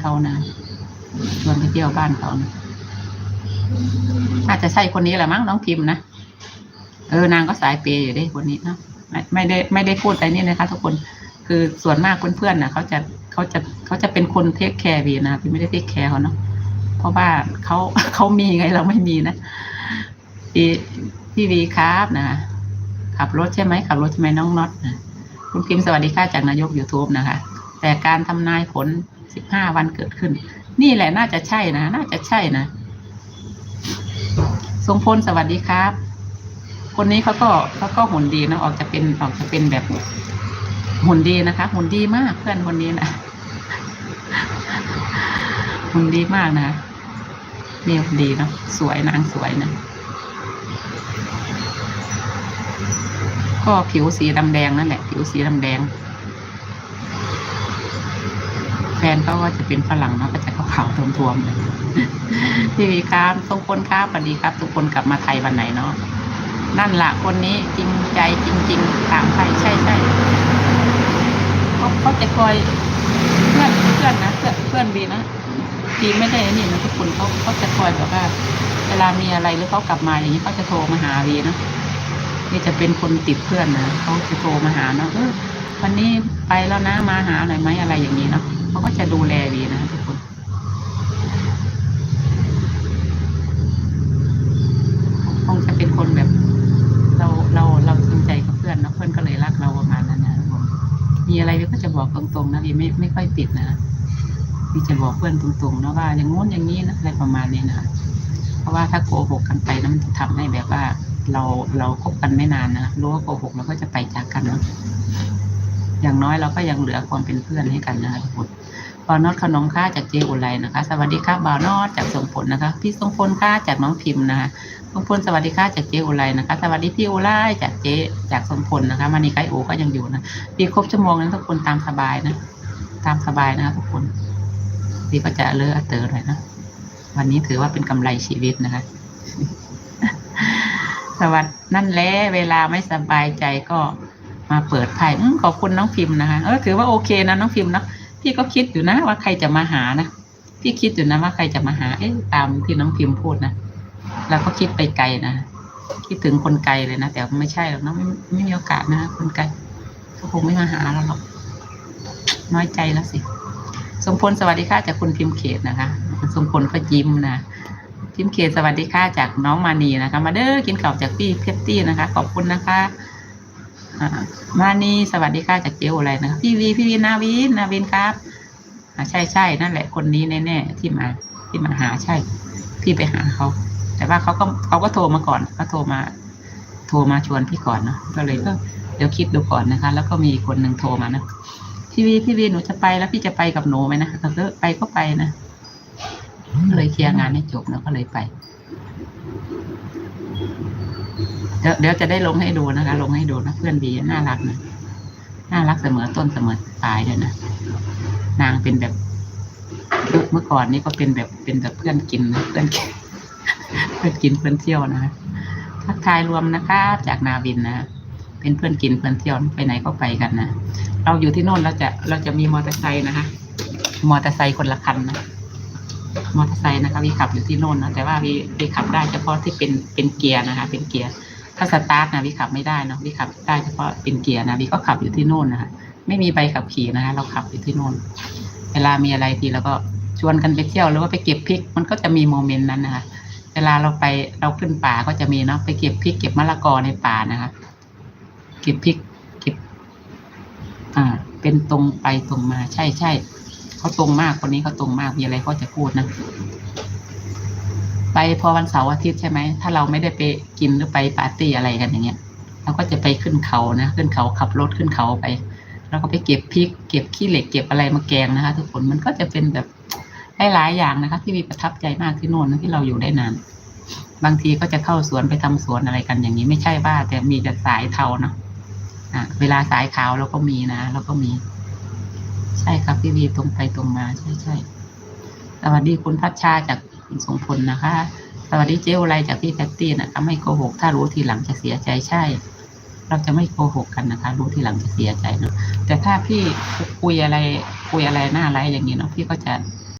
เขานะชวนไปเที่ยวบ้านเขานะอาจจะใช่คนนี้แหละมั้งน้องพิมพ์นะเออนางก็สายเปย์อยู่ด้คนนี้เนาะไม่ไม่ได้ไม่ได้พูดอะไรนี่นะคะ ทุกคนคือส่วนมากเพื่อนๆนะเขาจะเขาจะเขาจะเป็นคนเทคแคร์วีนะพี่ไม่ได้เทคแคร์เขาเนาะเพราะว่าเขาเขามีไงเราไม่มีนะพี่พี่วีครับนะขับรถใช่ไหมขับรถใช่ไหมน้องน็อตนะคุณพิมพ์สวัสดีค่ะจากนายก YouTube นะคะ แต่การทำนายผล 15วันเกิดขึ้น นี่แหละน่าจะใช่นะ น่าจะใช่นะทรงพลสวัสดีครับ คนนี้เขาก็เขาก็หุ่นดีนะออกจะเป็นออกจะเป็นแบบหุ่นดีนะคะหุ่นดีมากเพื่อนคนนี้นะหุ่นดีมากนะนี่หุ่นดีเนาะสวยนางสวยนะก็ผิวสีดำแดงนั่นแหละ ผิวสีดำแดง แฟนเขาก็จะเป็นฝรั่งเนาะก็จะขาวๆทวมๆเลยพี่วีครับทุกคนครับสวัสดีครับ ทุกคนกลับมาไทยวันไหนเนาะนั่นละคนนี้จริงใจจริงๆถามใครใช่ใช่เขาเขาจะคอยเพื่อนเพื่อนนะเพื่อนเพื่อนดีนะดีไม่ได้นี่นะทุกคนเขาเขาจะคอยแบบว่าเวลามีอะไรหรือเขากลับมาอย่างนี้เขาจะโทรมาหาวีนะนี่จะเป็นคนติดเพื่อนนะเขาจะโทรมาหาเนาะวันนี้ไปแล้วนะมาหาหน่อยไหมอะไรอย่างนี้เนาะ เขาก็จะดูแลวีนะทุกคนคงจะเป็นคนแบบ เราเราเราจริงใจกับเพื่อนนะเพื่อนก็เลยรักเราประมาณนั้นนะมีอะไรก็จะบอกตรงๆนะพี่ไม่ไม่ค่อยปิดนะพี่จะบอกเพื่อนตรงๆนะว่าอย่างงู้นอย่างนี้นะอะไรประมาณนี้นะเพราะว่าถ้าโกหกกันไปนะมันจะทำให้แบบว่า เราเราคบกันไม่นานนะรู้ว่าโกหกเราก็จะไปจากกันเนาะ อย่างน้อยเราก็ยังเหลือความเป็นเพื่อนให้กันนะคะทุกคนบาวนอตขนมค่าจากเจอุไรนะคะ สวัสดีครับบาวนอตจากสมผลนะคะ พี่ทรงพลค่าจากน้องพิมพ์นะคะสมพลสวัสดีค่ะจากเจอุไรนะคะ สวัสดีพี่อุไรจากเจจากสมพลนะคะมานีไกโอก็ยังอยู่นะพี่ครบชั่วโมงนั้นทุกคนตามสบายนะ ตามสบายนะคะทุกคนพี่ก็จะเลอะเตอหน่อยนะวันนี้ถือว่าเป็นกำไรชีวิตนะคะ สวัสดีนั่นแหละเวลาไม่สบายใจก็ มาเปิดไพ่ขอบคุณน้องพิมพ์นะคะเออถือว่าโอเคนะน้องพิมพ์เนาะพี่ก็คิดอยู่นะว่าใครจะมาหานะพี่คิดอยู่นะว่าใครจะมาหา เอ๊ะตามที่น้องพิมพ์พูดนะเราก็คิดไปไกลนะคิดถึงคนไกลเลยนะแต่ไม่ใช่หรอกนอะไม่ไม่มีโอกาสนะคนไกลก็คงไม่มาหาเราหรอก น้อยใจแล้วสิ สมพลสวัสดีค่ะจากคุณพิมพ์เขตนะคะ สมพลก็ยิ้มนะพิมพ์เขตสวัสดีค่ะจากน้องมานีนะคะ มาเด้อกินข้าวจากพี่เพชรตี้นะคะ ขอบคุณนะคะ มานี่สวัสดีค่ะจากเจโออะไรนะพี่วีพี่วีนาวินนาวินครับใช่ใช่นั่นแหละคนนี้แน่ๆที่มาที่มาหาใช่ พี่ไปหาเขา แต่ว่าเขาก็เขาก็โทรมาก่อนเขาโทรมา โทรมาชวนพี่ก่อนเนาะก็เลยก็เดี๋ยวคิดดูก่อนนะคะ แล้วก็มีคนหนึ่งโทรมานะพี่วีพี่วีหนูจะไปแล้วพี่จะไปกับหนูไหมนะก็เออไปก็ไปนะก็เลยเคลียร์งานให้จบแล้วก็เลยไป เดี๋ยวเดี๋ยวจะได้ลงให้ดูนะคะ ลงให้ดูนะเพื่อนดีน่ารักนะน่ารักเสมอต้นเสมอปลายเลยนะนางเป็นแบบยุคเมื่อก่อนนี่ก็เป็นแบบเป็นแบบเพื่อนกินนะเพื่อนกินเพื่อนกินเพื่อนเที่ยวนะทักทายรวมนะคะจากนาวินนะเป็นเพื่อนกินเพื่อนเที่ยวไปไหนก็ไปกันนะเราอยู่ที่โน่นเราจะเราจะมีมอเตอร์ไซค์นะคะมอเตอร์ไซค์คนละคันนะ มอเตอร์ไซค์นะคะวีขับอยู่ที่โน่นนะแต่ว่าวีวีขับได้เฉพาะที่เป็นเป็นเกียร์นะคะ เป็นเกียร์ถ้าสตาร์ทนะวีขับไม่ได้นะวีขับได้เฉพาะเป็นเกียร์นะวีก็ขับอยู่ที่โน่นนะคะไม่มีใบขับขี่นะคะ เราขับอยู่ที่โน่น เวลามีอะไรทีเราก็ชวนกันไปเที่ยวหรือว่าไปเก็บพริก มันก็จะมีโมเมนต์นั้นนะคะเวลาเราไปเราขึ้นป่าก็จะมีเนาะไปเก็บพริกเก็บมะละกอในป่านะคะเก็บพริกเก็บ อ่า เป็นตรงไปตรงมาใช่ใช่ เขาตรงมากคนนี้เขาตรงมากมีอะไรก็จะพูดนะ ไปพอวันเสาร์อาทิตย์ใช่ไหมถ้าเราไม่ได้ไปกินหรือไปปาร์ตี้อะไรกันอย่างเงี้ยเราก็จะไปขึ้นเขานะขึ้นเขาขับรถขึ้นเขาไป แล้วก็ไปเก็บพริก เก็บขี้เหล็กเก็บอะไรมาแกงนะคะทุกคนมันก็จะเป็นแบบหลายอย่างนะคะ ที่มีประทับใจมากที่โน่นที่เราอยู่ได้นานบางทีก็จะเข้าสวนไปทำสวนอะไรกันอย่างนี้ไม่ใช่ว่าแต่มีแต่สายเทาเนาะอะเวลาสายขาวเราก็มีนะเราก็มี ใช่ครับพี่วีตรงไปตรงมาใช่ใช่สวัสดีคุณพัชชาจากคุณทรงพลนะคะ สวัสดีเจ้าไรจากพี่แพตตี้นะคะไม่โกหก ถ้ารู้ทีหลังจะเสียใจใช่ เราจะไม่โกหกกันนะคะ รู้ทีหลังจะเสียใจเนาะแต่ถ้าพี่คุยอะไรคุยอะไรหน้าไรอย่างนี้เนาะพี่ก็จะ